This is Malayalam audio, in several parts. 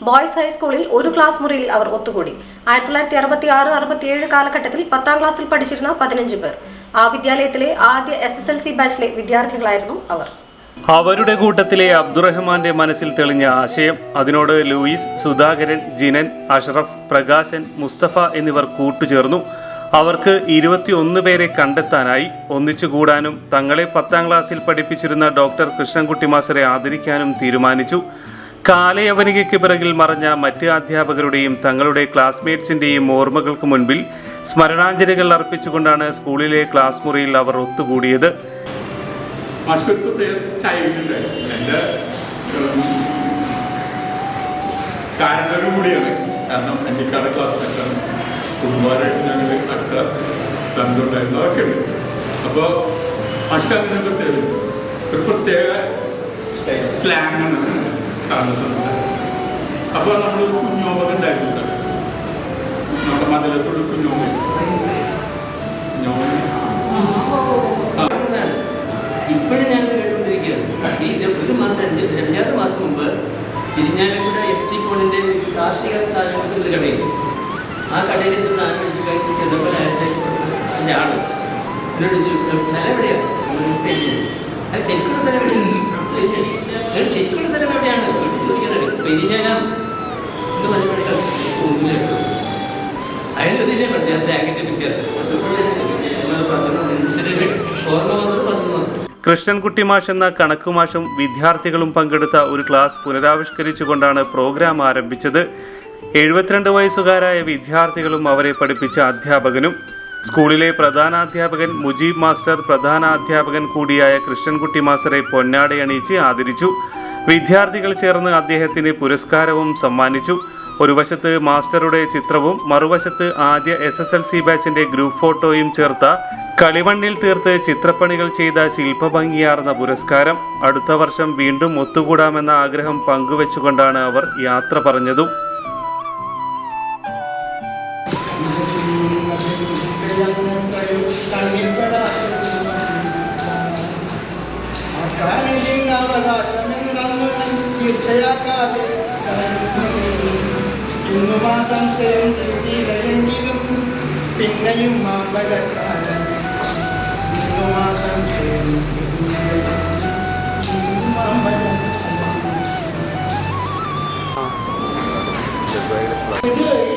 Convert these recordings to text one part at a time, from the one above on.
boys ഹൈസ്കൂളിൽ ഒരു ക്ലാസ് മുറിയിൽ അവർ ഒത്തുകൂടി. ആയിരത്തി തൊള്ളായിരത്തി അറുപത്തി ആറ് അറുപത്തിയേഴ് കാലഘട്ടത്തിൽ പത്താം ക്ലാസ്സിൽ പഠിച്ചിരുന്ന പതിനഞ്ച് പേർ. ആ വിദ്യാലയത്തിലെ ആദ്യ എസ് എസ് എൽ സി ബാച്ചിലെ വിദ്യാർത്ഥികളായിരുന്നു അവർ. അവരുടെ കൂട്ടത്തിലെ അബ്ദുറഹ്മാന്റെ മനസ്സിൽ തെളിഞ്ഞ ആശയം അതിനോട് ലൂയിസ് സുധാകരൻ ജിനൻ അഷ്റഫ് പ്രകാശൻ മുസ്തഫ എന്നിവർ കൂട്ടുചേർന്നു. അവർക്ക് ഇരുപത്തിയൊന്ന് പേരെ കണ്ടെത്താനായി ഒന്നിച്ചു കൂടാനും തങ്ങളെ പത്താം ക്ലാസ്സിൽ പഠിപ്പിച്ചിരുന്ന ഡോക്ടർ കൃഷ്ണൻകുട്ടി മാസ്റ്ററെ ആദരിക്കാനും തീരുമാനിച്ചു. കാലയവനികയ്ക്ക് പിറകിൽ മറഞ്ഞ മറ്റ് അധ്യാപകരുടെയും തങ്ങളുടെ ക്ലാസ്മേറ്റ്സിന്റെയും ഓർമ്മകൾക്ക് മുൻപിൽ സ്മരണാഞ്ജലികൾ അർപ്പിച്ചുകൊണ്ടാണ് സ്കൂളിലെ ക്ലാസ് മുറിയിൽ അവർ ഒത്തുകൂടിയത്. മാഷ്ക്കൊരു പ്രത്യേക സ്റ്റൈലുണ്ട് എന്റെ കാരണവരും കൂടിയാണ്. കാരണം എന്റെ കട ക്ലാസ്സിലൊക്കെയാണ് കുടുംബമായിട്ട് ഞങ്ങൾ അടുത്ത ബന്ധമുണ്ടായിരുന്നു അതൊക്കെ ഉണ്ട്. അപ്പോൾ പ്രത്യേകത ഒരു പ്രത്യേക സ്ലാങ് ആണ് സംസാരം അപ്പോൾ നമ്മൾ കുഞ്ഞോമത് ഉണ്ടായിട്ടുണ്ട് നമ്മുടെ മതിലത്തോട് കുഞ്ഞോമ. ഇപ്പോഴും ഞാൻ കേട്ടുകൊണ്ടിരിക്കുകയാണ്. ഈ ഒരു മാസം രണ്ട് രണ്ടാമത്തെ മാസം മുമ്പ് തിരിഞ്ഞാലൂടെ എഫ് സി കോണിന്റെ കാർഷിക സാധനങ്ങൾക്ക് ഒരു കടയുണ്ട്. ആ കടയിൽ ഒരു സാധനം എടുത്ത് കഴിഞ്ഞ് ചെന്നപ്പോൾ അതിന്റെ ആൾ എന്നോട് ചോദിച്ചു സ്ഥലം എവിടെയാണ് അത് ശരിക്കുള്ള സ്ഥലം എവിടെയാണ് ശരിക്കുള്ള സ്ഥലം എവിടെയാണ്? ചോദിക്കാനാണ്. ഓർമ്മ കൃഷ്ണൻകുട്ടി മാഷ് എന്ന കണക്കുമാഷും വിദ്യാർത്ഥികളും പങ്കെടുത്ത ഒരു ക്ലാസ് പുനരാവിഷ്കരിച്ചുകൊണ്ടാണ് പ്രോഗ്രാം ആരംഭിച്ചത്. എഴുപത്തിരണ്ട് വയസ്സുകാരായ വിദ്യാർത്ഥികളും അവരെ പഠിപ്പിച്ച അധ്യാപകനും സ്കൂളിലെ പ്രധാനാധ്യാപകൻ മുജീബ് മാസ്റ്റർ പ്രധാനാധ്യാപകൻ കൂടിയായ കൃഷ്ണൻകുട്ടി മാസ്റ്ററെ പൊന്നാടയണിയിച്ച് ആദരിച്ചു. വിദ്യാർത്ഥികൾ ചേർന്ന് അദ്ദേഹത്തിന് പുരസ്കാരവും സമ്മാനിച്ചു. ഒരു വശത്ത് മാസ്റ്ററുടെ ചിത്രവും മറുവശത്ത് ആദ്യ എസ് എസ് എൽ സി ബാച്ചിന്റെ ഗ്രൂപ്പ് ഫോട്ടോയും ചേർത്ത കളിമണ്ണിൽ തീർത്ത് ചിത്രപ്പണികൾ ചെയ്ത ശില്പഭംഗിയാർന്ന പുരസ്കാരം. അടുത്ത വർഷം വീണ്ടും ഒത്തുകൂടാമെന്ന ആഗ്രഹം പങ്കുവെച്ചുകൊണ്ടാണ് അവർ യാത്ര പറഞ്ഞതും. തീർച്ചയാക്കാതെ ഇന്നു മാസം എങ്കിലും പിന്നെയും മാമ്പഴക്കാലം ഇന്നു മാസം കോവിഡ് കാലത്ത്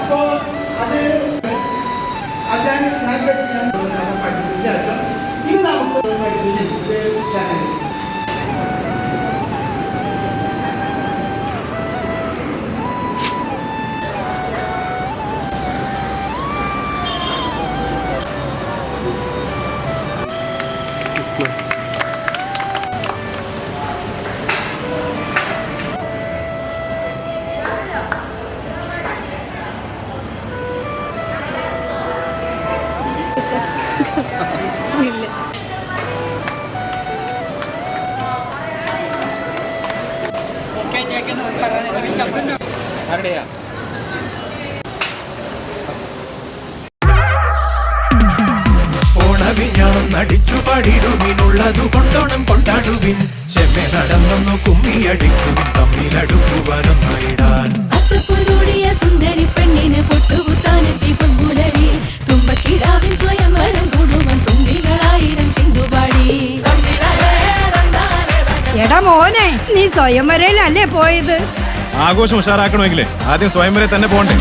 അപ്പോൾ അത് അതാണ് ഞാൻ പഠിപ്പിച്ച ആരുടെയാ? ഓണവിഞ്ഞാണം നടിച്ചു പാടിടുവിനുള്ളതു കൊണ്ടോണം കൊണ്ടാടുവിൻ. ചെമ്മെ നടന്നൊന്നു കുമ്മിയടിക്കുവിൻ തമ്മിലടുക്കുവാനൊന്നായിടാൻ. എടാ മോനെ നീ സ്വയംവരയിലല്ലേ പോയത്? ആഘോഷം ഉഷാറാക്കണമെങ്കിലേ ആദ്യം സ്വയംവരെ തന്നെ പോകണ്ടേ.